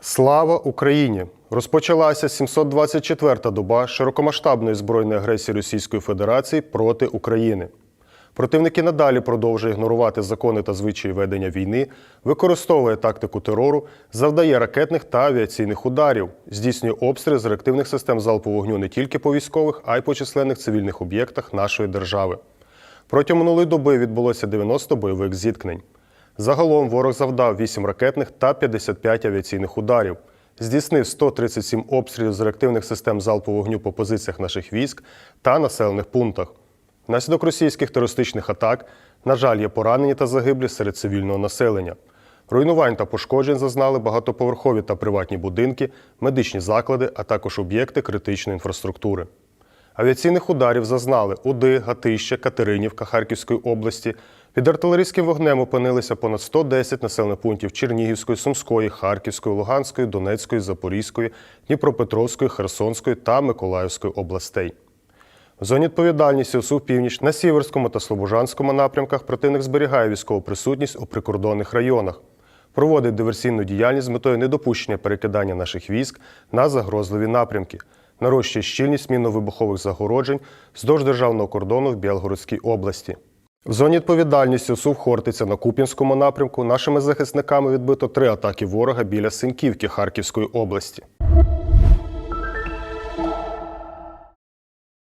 Слава Україні! Розпочалася 724-та доба широкомасштабної збройної агресії Російської Федерації проти України. Противники надалі продовжує ігнорувати закони та звичаї ведення війни, використовує тактику терору, завдає ракетних та авіаційних ударів, здійснює обстріли з реактивних систем залпового вогню не тільки по військових, а й по численних цивільних об'єктах нашої держави. Протягом минулої доби відбулося 90 бойових зіткнень. Загалом ворог завдав 8 ракетних та 55 авіаційних ударів, здійснив 137 обстрілів з реактивних систем залпового вогню по позиціях наших військ та населених пунктах. Внаслідок російських терористичних атак, на жаль, є поранені та загиблі серед цивільного населення. Руйнувань та пошкоджень зазнали багатоповерхові та приватні будинки, медичні заклади, а також об'єкти критичної інфраструктури. Авіаційних ударів зазнали Уди, Гатище, Катеринівка Харківської області. Під артилерійським вогнем опинилися понад 110 населених пунктів Чернігівської, Сумської, Харківської, Луганської, Донецької, Запорізької, Дніпропетровської, Херсонської та Миколаївської областей. В зоні відповідальності ОСУ «Північ» на Сіверському та Слобожанському напрямках противник зберігає військову присутність у прикордонних районах, проводить диверсійну діяльність з метою недопущення перекидання наших військ на загрозливі напрямки, нарощує щільність мінно-вибухових загороджень вздовж державного кордону в Білгородській області. В зоні відповідальності СУВ Хортиця на Куп'янському напрямку нашими захисниками відбито три атаки ворога біля Синьківки Харківської області.